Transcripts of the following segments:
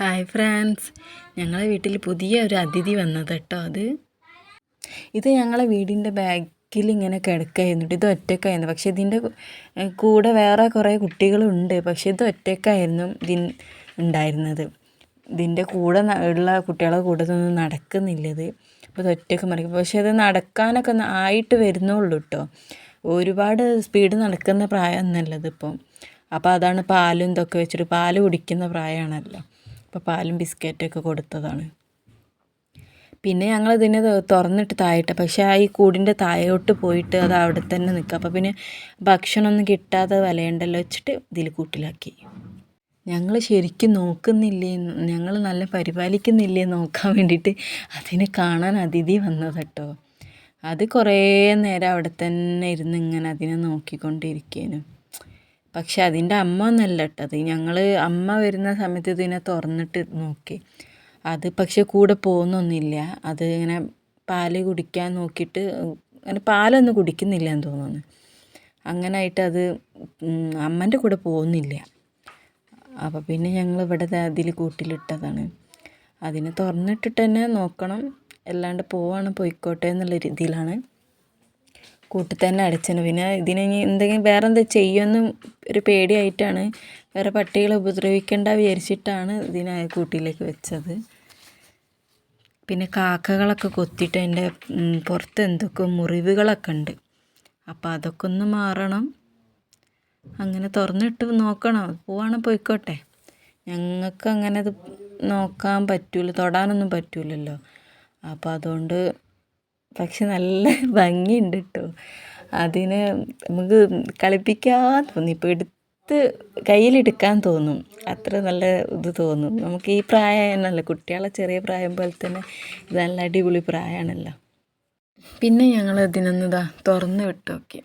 Hi friends. ഞങ്ങളെ വീട്ടിൽ പുതിയ ഒരു അതിഥി വന്നത് കേട്ടോ അത്. ഇത് ഞങ്ങളെ വീടിന്റെ ബാക്കിൽ ഇങ്ങനെ കിടക്കായിരുന്നു. ഇത് ഒറ്റക്കായിരുന്നു. പക്ഷേ ഇതിന്റെ കൂടെ വേറെ കുറേ കുട്ടികളുണ്ട്. പക്ഷേ ഇത് ഒറ്റക്കായിരുന്നു ഇതിൻ ഉണ്ടായിരുന്നത്. ഇതിന്റെ കൂടെ ഉള്ള കുട്ടികളെ കൂടെ ഒന്നും നടക്കുന്നില്ല ഇത്. അപ്പോൾ ഇത് ഒറ്റയ്ക്ക് മറിക്കും. പക്ഷേ അത് നടക്കാനൊക്കെ ആയിട്ട് വരുന്നുള്ളൂ കേട്ടോ. ഒരുപാട് സ്പീഡ് നടക്കുന്ന പ്രായം ഒന്നല്ലത് ഇപ്പം അപ്പോൾ അതാണ് പാലും ഇതൊക്കെ വെച്ചിട്ട് പാൽ കുടിക്കുന്ന പ്രായമാണല്ലോ. അപ്പോൾ പാലും ബിസ്ക്കറ്റൊക്കെ കൊടുത്തതാണ്. പിന്നെ ഞങ്ങൾ ഇതിനെ തുറന്നിട്ട് തായിട്ട്. പക്ഷേ ആ ഈ കൂടിന്റെ താഴോട്ട് പോയിട്ട് അത് അവിടെ തന്നെ നിൽക്കുക. അപ്പോൾ പിന്നെ ഭക്ഷണമൊന്നും കിട്ടാതെ വിലയുണ്ടല്ലോ വെച്ചിട്ട് ഇതിൽ കൂട്ടിലാക്കി. ഞങ്ങൾ ശരിക്കും നോക്കുന്നില്ലേ? ഞങ്ങൾ നല്ല പരിപാലിക്കുന്നില്ലേ നോക്കാൻ വേണ്ടിയിട്ട് അതിനെ കാണാൻ അതിഥി വന്നത് കേട്ടോ. അത് കുറേ നേരം അവിടെ തന്നെ ഇരുന്ന് ഇങ്ങനെ അതിനെ നോക്കിക്കൊണ്ടിരിക്കേനു. പക്ഷെ അതിന്റെ അമ്മ ഒന്നല്ല ഇട്ടത് ഞങ്ങൾ അമ്മ വരുന്ന സമയത്ത് ഇതിനെ തുറന്നിട്ട് നോക്കി. അത് പക്ഷെ കൂടെ പോകുന്നൊന്നുമില്ല. അത് ഇങ്ങനെ പാൽ കുടിക്കാൻ നോക്കിയിട്ട് അങ്ങനെ പാലൊന്നും കുടിക്കുന്നില്ല എന്ന് തോന്നുന്നു. അങ്ങനായിട്ട് അത് അമ്മന്റെ കൂടെ പോകുന്നില്ല. അപ്പോൾ പിന്നെ ഞങ്ങൾ ഇവിടെ അതിൽ കൂട്ടിലിട്ടതാണ്. അതിനെ തുറന്നിട്ടിട്ട് തന്നെ നോക്കണം. അല്ലാണ്ട് പോവാണ് പോയിക്കോട്ടെ എന്നുള്ള രീതിയിലാണ്. കൂട്ടിൽ തന്നെ അടച്ചിരുന്നു പിന്നെ ഇതിന് ഇനി എന്തെങ്കിലും വേറെ എന്താ ചെയ്യുമെന്നും ഒരു പേടിയായിട്ടാണ് വേറെ പട്ടികളെ ഉപദ്രവിക്കേണ്ട വിചാരിച്ചിട്ടാണ് ഇതിനെ കൂട്ടിലേക്ക് വെച്ചത്. പിന്നെ കാക്കകളൊക്കെ കൊത്തിയിട്ട് അതിന്റെ പുറത്ത് എന്തൊക്കെ മുറിവുകളൊക്കെ ഉണ്ട്. അപ്പോൾ അതൊക്കെ ഒന്ന് മാറണം. അങ്ങനെ തുറന്നിട്ട് നോക്കണം. പോവാണ് പോയിക്കോട്ടെ. ഞങ്ങൾക്ക് അങ്ങനെ അത് നോക്കാൻ പറ്റൂല തൊടാനൊന്നും പറ്റൂലല്ലോ. അപ്പോൾ അതുകൊണ്ട് പക്ഷെ നല്ല ഭംഗിയുണ്ട് കേട്ടോ അതിന് നമുക്ക് കളിപ്പിക്കാൻ തോന്നി. ഇപ്പോൾ എടുത്ത് കയ്യിലെടുക്കാൻ തോന്നും. അത്ര നല്ല ഇത് തോന്നും. നമുക്ക് ഈ പ്രായമല്ല കുട്ടികളെ ചെറിയ പ്രായം പോലെ തന്നെ ഇത് നല്ല അടിപൊളി പ്രായമാണല്ലോ. പിന്നെ ഞങ്ങൾ ഇതിനൊന്നിതാ തുറന്ന് വിട്ടു നോക്കി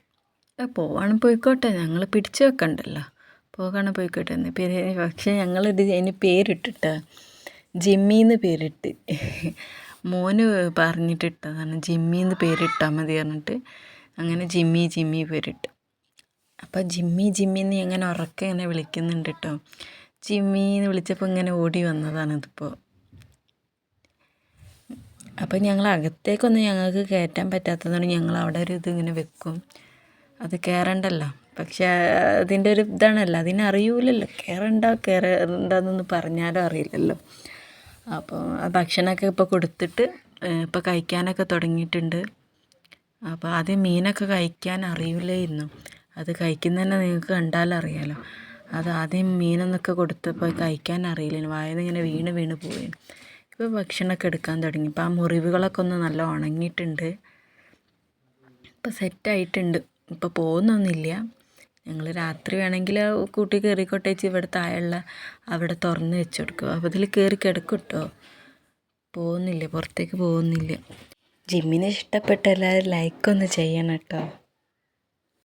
പോവാണ് പോയിക്കോട്ടെ. ഞങ്ങൾ പിടിച്ചു വെക്കണ്ടല്ലോ. പോകാണ് പോയിക്കോട്ടെ എന്ന്. പേര് പക്ഷേ ഞങ്ങളിത് അതിന് പേരിട്ടിട്ട. ജിമ്മിന്ന് പേരിട്ട്. മോന് പറഞ്ഞിട്ടിട്ടതാണ് ജിമ്മിന്ന് പേരിട്ടാൽ മതി പറഞ്ഞിട്ട്. അങ്ങനെ ജിമ്മി ജിമ്മി പേരിട്ട്. അപ്പോൾ ജിമ്മി ജിമ്മി എന്ന് ഇങ്ങനെ ഉറക്കെ ഇങ്ങനെ വിളിക്കുന്നുണ്ട് കേട്ടോ ജിമ്മി എന്ന് വിളിച്ചപ്പോൾ ഇങ്ങനെ ഓടി വന്നതാണ് ഇതിപ്പോൾ അപ്പോൾ ഞങ്ങൾ അകത്തേക്കൊന്നും ഞങ്ങൾക്ക് കയറ്റാൻ പറ്റാത്തതുകൊണ്ട് ഞങ്ങൾ അവിടെ ഒരു ഇത് ഇങ്ങനെ വെക്കും. അത് കയറണ്ടല്ലോ പക്ഷെ അതിന്റെ ഒരു ഇതാണല്ലോ. അതിനറിയൂലല്ലോ. കയറണ്ട കയറണ്ടെന്നൊന്നും പറഞ്ഞാലും അറിയില്ലല്ലോ. അപ്പോൾ ഭക്ഷണമൊക്കെ ഇപ്പോൾ കൊടുത്തിട്ട് ഇപ്പോൾ കഴിക്കാനൊക്കെ തുടങ്ങിയിട്ടുണ്ട്. അപ്പോൾ ആദ്യം മീനൊക്കെ കഴിക്കാൻ അറിയില്ലായിരുന്നു. അത് കഴിക്കുന്നതന്നെ നിങ്ങൾക്ക് കണ്ടാലറിയാലോ അത് ആദ്യം മീനൊന്നൊക്കെ കൊടുത്തപ്പോൾ കഴിക്കാൻ അറിയില്ല വായന്ന് ഇങ്ങനെ വീണ് വീണ് പോയി. ഇപ്പോൾ ഭക്ഷണമൊക്കെ എടുക്കാൻ തുടങ്ങി. ഇപ്പോൾ ആ മുറിവുകളൊക്കെ ഒന്ന് നല്ല ഉണങ്ങിയിട്ടുണ്ട്. ഇപ്പോൾ സെറ്റായിട്ടുണ്ട് ഇപ്പോൾ പോകുന്നൊന്നുമില്ല. ഞങ്ങൾ രാത്രി വേണമെങ്കിൽ കൂട്ടി കയറിക്കോട്ടെ ചേച്ചി ഇവിടെ താഴെയുള്ള അവിടെ തുറന്ന് വെച്ച് കൊടുക്കും. അപ്പോൾ ഇതിൽ കയറി കിടക്കും കേട്ടോ പോകുന്നില്ല പുറത്തേക്ക് പോകുന്നില്ല. ജിമ്മിനെ ഇഷ്ടപ്പെട്ട എല്ലാവരും ലൈക്കൊന്ന് ചെയ്യണം കേട്ടോ